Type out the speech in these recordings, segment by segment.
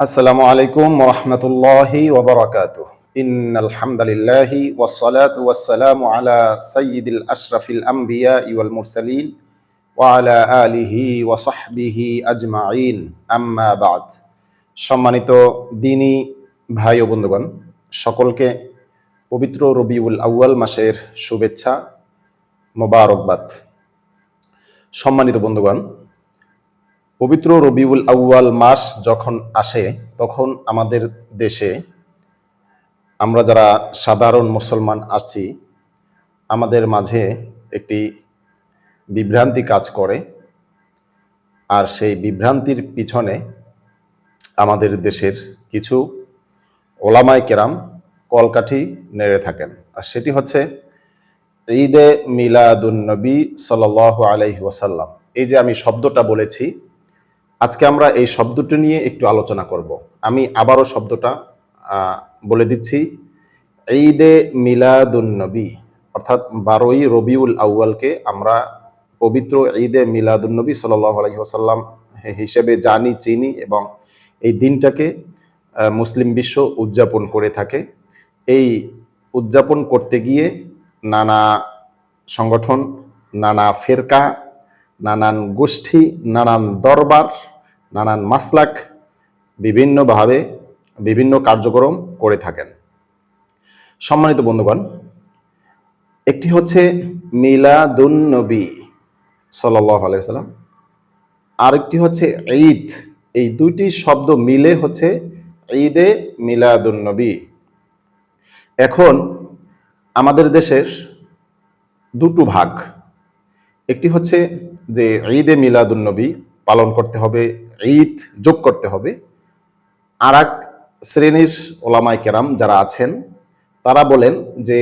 আসসালামু আলাইকুম ওরহমতুল্লাহি ওবরাকাতু إن الحمد لله والصلاة والسلام على سيد الأشرف الأنبياء والمرسلين وعلى آله وصحبه أجمعين أما بعد সম্মানিত দিনী ভাই ও বন্ধুগণ সকলকে পবিত্র রবিউল আউয়াল মাসের শুভেচ্ছা মোবারকবাদ সম্মানিত বন্ধুগণ পবিত্র রবিউল আউয়াল মাস যখন আসে, তখন আমাদের দেশে আমরা যারা সাধারণ মুসলমান আছি, আমাদের মাঝে একটি বিভ্রান্তি কাজ করে। আর সেই বিভ্রান্তির পিছনে আমাদের দেশের কিছু ওলামায় কেরাম কলকাঠি নেড়ে থাকেন। আর সেটি হচ্ছে ঈদে মিলাদুন্নবী সাল আলাইহি ওয়াসাল্লাম। এই যে আমি শব্দটা বলেছি আজকে আমরা এই শব্দটি নিয়ে একটু আলোচনা করব। আমি আবারও শব্দটা বলে দিচ্ছি। ঈদে মিলাদুন্নবী অর্থাৎ বারোই রবিউল আউয়ালকে আমরা পবিত্র ঈদে মিলাদুন্নবী সাল্লাহ আলহি আসাল্লাম হিসেবে জানি, চিনি এবং এই দিনটাকে মুসলিম বিশ্ব উদযাপন করে থাকে। এই উদযাপন করতে গিয়ে নানা সংগঠন, নানা ফেরকা নানান গোষ্ঠী, নানান দরবার, নানান মাসলাক বিভিন্নভাবে বিভিন্ন কার্যক্রম করে থাকেন। সম্মানিত বন্ধুগণ, একটি হচ্ছে মিলাদুন নবী সাল্লাহ আলাইসাল্লাম আরেকটি হচ্ছে ঈদ। এই দুইটি শব্দ মিলে হচ্ছে ঈদে মিলাদুন নবী। এখন আমাদের দেশের দুটো ভাগ একটি হচ্ছে যে ঈদে মিলাদুন্নবী পালন করতে হবে, ঈদ যোগ করতে হবে। আর এক শ্রেণির ওলামাই কেরাম যারা আছেন, তারা বলেন যে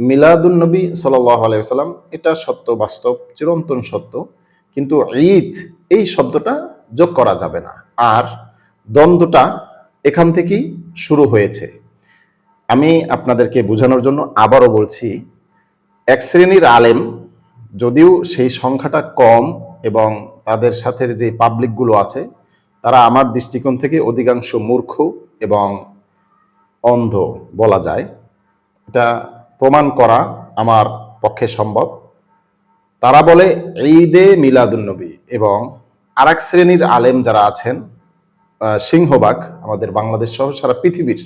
মিলাদুন্নবী সাল্লাহ আলাইসাল্লাম এটা সত্য বাস্তব, চিরন্তন সত্য। কিন্তু ঈদ এই শব্দটা যোগ করা যাবে না। আর দ্বন্দ্বটা এখান থেকেই শুরু হয়েছে। আমি আপনাদেরকে বোঝানোর জন্য আবারও বলছি, এক শ্রেণির আলেম যদিও সেই সংখ্যাটা কম এবং তাদের সাথে যে পাবলিকগুলো আছে, তারা আমার দৃষ্টিকোণ থেকে অধিকাংশ মূর্খ এবং অন্ধ বলা যায়। এটা প্রমাণ করা আমার পক্ষে সম্ভব। তারা বলে ঈদে মিলাদুন্নবী এবং আর এক শ্রেণির আলেম যারা আছেন সিংহবাগ, আমাদের বাংলাদেশ সহ সারা পৃথিবীর,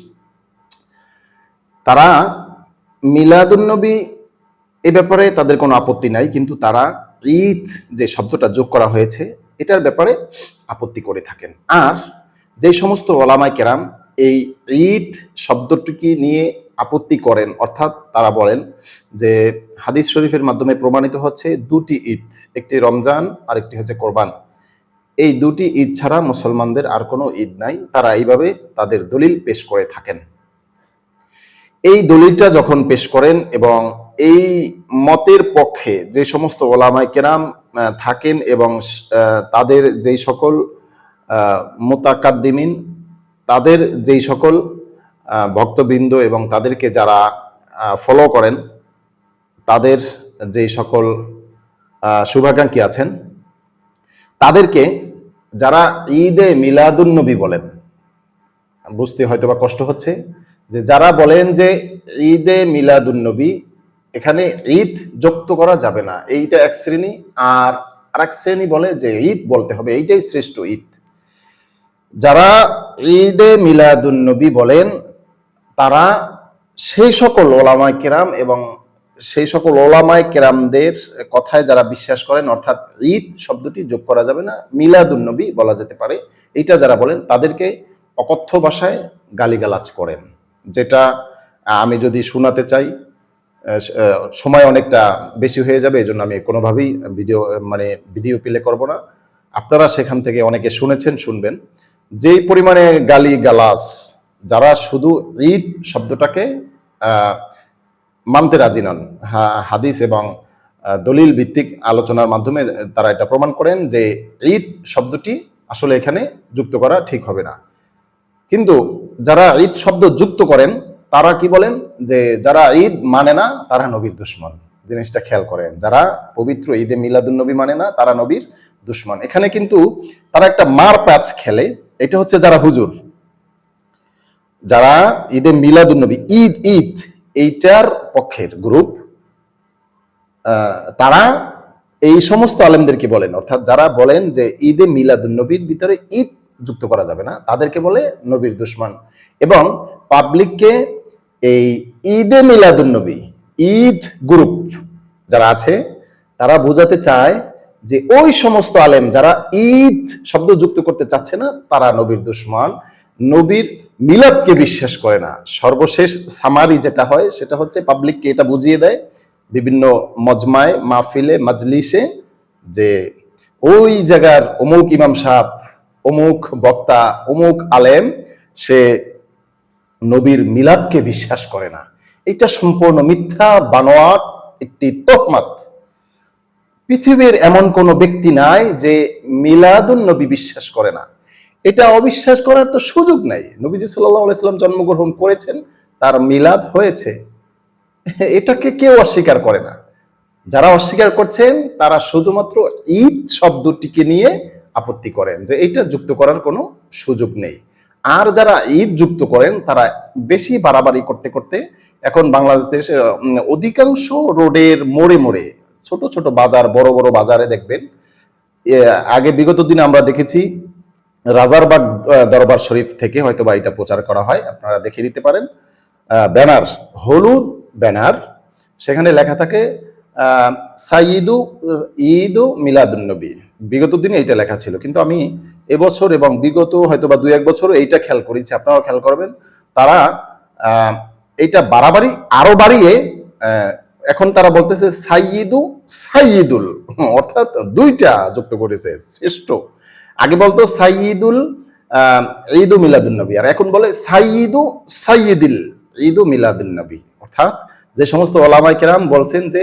তারা মিলাদুন্নবী এ ব্যাপারে তাদের কোনো আপত্তি নাই, কিন্তু তারা ঈদ যে শব্দটা যোগ করা হয়েছে, এটার ব্যাপারে আপত্তি করে থাকেন। আর যে সমস্ত ওলামাই কেরাম এই ঈদ শব্দটিকে নিয়ে আপত্তি করেন, অর্থাৎ তারা বলেন যে হাদিস শরীফের মাধ্যমে প্রমাণিত হচ্ছে দুটি ঈদ, একটি রমজান আর একটি হচ্ছে কোরবান। এই দুটি ঈদ ছাড়া মুসলমানদের আর কোনো ঈদ নাই, তারা এইভাবে তাদের দলিল পেশ করে থাকেন। এই দলিলটা যখন পেশ করেন এবং এই মতের পক্ষে যে সমস্ত ওলামায় কেরাম থাকেন এবং তাদের যেই সকল মোতাকাদ্দিমিন, তাদের যেই সকল ভক্তবৃন্দ এবং তাদেরকে যারা ফলো করেন, তাদের যেই সকল শুভাকাঙ্ক্ষী আছেন, তাদেরকে যারা ঈদে মিলাদুন্নবী বলেন, বুঝতে হয়তো বা কষ্ট হচ্ছে, যে যারা বলেন যে ঈদে মিলাদুন্নবী এখানে ঈদ যুক্ত করা যাবে না। এইটা এক শ্রেণি আর আরেক শ্রেণি বলে যে ঈদ বলতে হবে। এইটাই শ্রেষ্ঠ ঈদ। যারা ঈদে মিলাদুন্নবী বলেন, তারা সেই সকল ওলামায় কেরাম এবং সেই সকল ওলামায় কেরামদের কথায় যারা বিশ্বাস করেন, অর্থাৎ ঈদ শব্দটি যোগ করা যাবে না মিলাদুন্নবী বলা যেতে পারে। এইটা যারা বলেন, তাদেরকে অকথ্য ভাষায় গালিগালাজ করেন। যেটা আমি যদি শোনাতে চাই সময় অনেকটা বেশি হয়ে যাবে এই জন্য আমি কোনোভাবেই ভিডিও মানে ভিডিও প্লে করব না। আপনারা সেখান থেকে অনেকে শুনেছেন, শুনবেন। যেই পরিমাণে গালি গালাস যারা শুধু ঈদ শব্দটাকে মানতে রাজি নন হাদিস এবং দলিল ভিত্তিক আলোচনার মাধ্যমে তারা এটা প্রমাণ করেন যে ঈদ শব্দটি আসলে এখানে যুক্ত করা ঠিক হবে না। কিন্তু যারা ঈদ শব্দ যুক্ত করেন তারা কি বলেন? যে যারা ঈদ মানে না, তারা নবীর দুশ্মন। জিনিসটা খেয়াল করেন, যারা পবিত্র ঈদে মিলাদুন নবী মানে না, তারা নবীর দুশ্মন। এখানে কিন্তু তারা একটা মার প্যাচ খেলে, এটা হচ্ছে যারা হুজুর। যারা ঈদে মিলাদুন্নবী ঈদ ঈদ, এইটার পক্ষের গ্রুপ তারা এই সমস্ত আলেমদেরকে বলেন? অর্থাৎ যারা বলেন যে ঈদে মিলাদুন্নবীর ভিতরে ঈদ যুক্ত করা যাবে না, তাদেরকে বলে নবীর দুশ্মন। এবং পাবলিককে এই ঈদে মিলাদুন্নবী ঈদ গ্রুপ যারা আছে, তারা বোঝাতে চায় যে ওই সমস্ত আলেম যারা ঈদ শব্দ যুক্ত করতে চাচ্ছে না, তারা নবীর দুশ্মন। নবীর মিলাদকে বিশ্বাস করে না। সর্বশেষ সামারি যেটা হয়, সেটা হচ্ছে পাবলিককে এটা বুঝিয়ে দেয় বিভিন্ন মজমায়, মাহফিলে, মাজলিসে যে ওই জায়গার অমুক ইমাম সাহেব, অমুক বক্তা, অমুক আলেম, সে নবীর মিলাদকে বিশ্বাস করে না। এটা সম্পূর্ণ মিথ্যা, বানোয়াট, একটি তোহমাত। পৃথিবীর এমন কোন ব্যক্তি নাই যে মিলাদুন নবী বিশ্বাস করে না। এটা অবিশ্বাস করার তো সুযোগ নাই। নবীজি আলাইসাল্লাম জন্মগ্রহণ করেছেন, তার মিলাদ হয়েছে। এটাকে কেউ অস্বীকার করে না। যারা অস্বীকার করছেন, তারা শুধুমাত্র ঈদ শব্দটিকে নিয়ে আপত্তি করেন যে এটা যুক্ত করার কোনো সুযোগ নেই। আর যারা ঈদ যুক্ত করেন, তারা বেশি বাড়াবাড়ি করতে করতে এখন বাংলাদেশের অধিকাংশ রোডের মোড়ে মোড়ে, ছোট ছোট বাজার, বড় বড় বাজারে দেখবেন আগে বিগত দিনে আমরা দেখেছি রাজারবাগ দরবার শরীফ থেকে হয়তো বা এটা প্রচার করা হয়, আপনারা দেখে নিতে পারেন। ব্যানার, হলুদ ব্যানার, সেখানে লেখা থাকে সাইদু ঈদু মিলাদুন্নবী বিগত দিনে এইটা লেখা ছিল কিন্তু আমি এবছর এবং বিগত হয়তো বা দুই এক বছর এইটা খেয়াল করেছি আপনারাও খেয়াল করবেন। তারা এইটা বাড়াবাড়ি আরও বাড়িয়ে এখন তারা বলতেছে সাইয়িদু সাইয়িদুল অর্থাৎ দুইটা যুক্ত করেছে শ্রেষ্ঠ। আগে বলতো সাইয়িদুল আহ, ঈদু মিলাদুন নবী আর এখন বলে সাইয়িদু সাইয়িদিল ঈদু মিলাদুন নবী। অর্থাৎ যে সমস্ত ওলামাই কেরাম বলছেন যে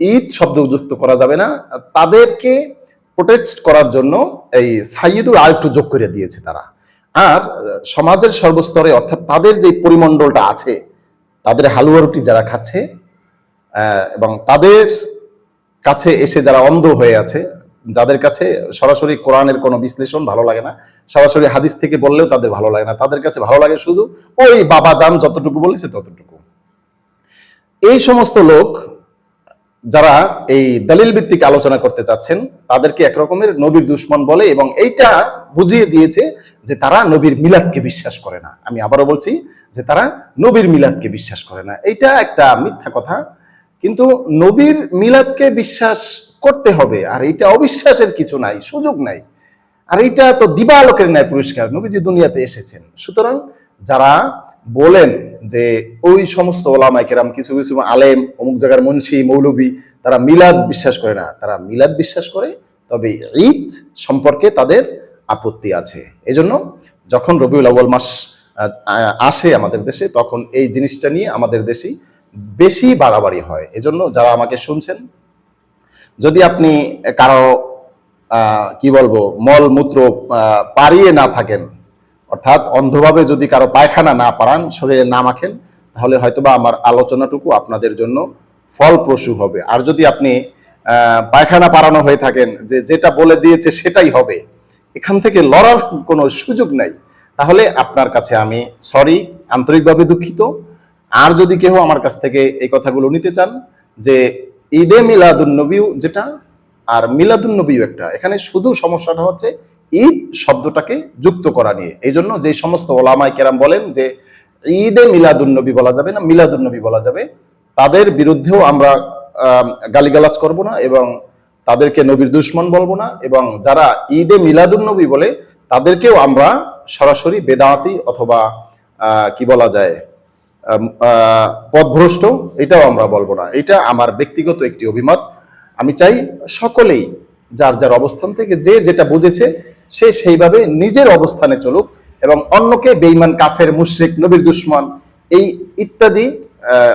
ঈদ শব্দ যুক্ত করা যাবে না। তাদেরকে প্রোটেস্ট করার জন্য এই সাইয়িদুল আরেকটু যোগ করে দিয়েছে তারা। আর সমাজের সর্বস্তরে অর্থাৎ তাদের যে পরিমণ্ডলটা আছে, তাদের হালুয়া রুটি যারা খাচ্ছে এবং তাদের কাছে এসে যারা অন্ধ হয়ে আছে, যাদের কাছে সরাসরি কোরআনের কোনো বিশ্লেষণ ভালো লাগে না, সরাসরি হাদিস থেকে বললেও তাদের ভালো লাগে না। তাদের কাছে ভালো লাগে শুধু ওই বাবা যান যতটুকু বলেছে ততটুকু। এই সমস্ত লোক যারা এই দলিল ভিত্তিক আলোচনা করতে চাচ্ছেন, তাদেরকে একরকমের নবীর দুশ্মন বলে এবং এইটা বুঝিয়ে দিয়েছে যে তারা নবীর মিলাদকে বিশ্বাস করে না। আমি আবারও বলছি যে তারা নবীর মিলাদকে বিশ্বাস করে না। এইটা একটা মিথ্যা কথা, কিন্তু নবীর মিলাদকে বিশ্বাস করতে হবে, আর এইটা অবিশ্বাসের কিছু নাই, সুযোগ নাই। আর এইটা তো দিবালোকের ন্যায় পুরস্কার, নবীজি দুনিয়াতে এসেছেন। সুতরাং যারা বলেন যে ওই সমস্ত ওলামাই কেরাম কিছু কিছু আলেম, অমুক জায়গার মুন্সি, মৌলবী, তারা মিলাদ বিশ্বাস করে না। তারা মিলাদ বিশ্বাস করে, তবে ঈদ সম্পর্কে তাদের আপত্তি আছে। এজন্য যখন রবিউল আউ্বাল মাস আসে আমাদের দেশে, তখন এই জিনিসটা নিয়ে আমাদের দেশে বেশি বাড়াবাড়ি হয়। এজন্য যারা আমাকে শুনছেন, যদি আপনি কারও কি বলব, মল, মূত্র পারিয়ে না থাকেন অর্থাৎ অন্ধভাবে যদি কারও পায়খানা না পারান, শরীরে না মাখেন, তাহলে হয়তোবা আমার আলোচনাটুকু আপনাদের জন্য ফলপ্রসূ হবে। আর যদি আপনি পায়খানা পারানো হয়ে থাকেন, যে যেটা বলে দিয়েছে সেটাই হবে, এখান থেকে লড়ার কোনো সুযোগ নাই। তাহলে আপনার কাছে আমি সরি, আন্তরিকভাবে দুঃখিত। আর যদি কেউ আমার কাছ থেকে এই কথাগুলো নিতে চান, যে ঈদে মিলাদুন নবীও যেটা, আর মিলাদুন নবীও একটা, এখানে শুধু সমস্যাটা হচ্ছে ঈদ শব্দটাকে যুক্ত করা নিয়ে। এই জন্য যে সমস্ত ওলামাই কেরাম বলেন যে ঈদে মিলাদুন নবী বলা যাবে না, মিলাদুন নবী বলা যাবে। তাদের বিরুদ্ধেও আমরা গালিগালাজ করব না এবং তাদেরকে নবীর দুশ্মন বলব না এবং যারা ঈদে মিলাদুন নবী বলে, তাদেরকেও আমরা সরাসরি বেদাতি অথবা কি বলা যায় পথভ্রষ্ট, এটাও আমরা বলব না। এটা আমার ব্যক্তিগত একটি অভিমত। আমি চাই সকলেই যার যার অবস্থান থেকে যে যেটা বুঝেছে সে সেইভাবে নিজের অবস্থানে চলুক এবং অন্যকে বেইমান কাফের, মুশরিক, নবীর দুশ্মন এই ইত্যাদি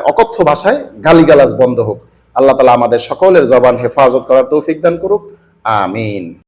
অকথ্য ভাষায় গালিগালাজ বন্ধ হোক। আল্লাহ তালা আমাদের সকলের জবান হেফাজত করার তৌফিক দান করুক। আমিন।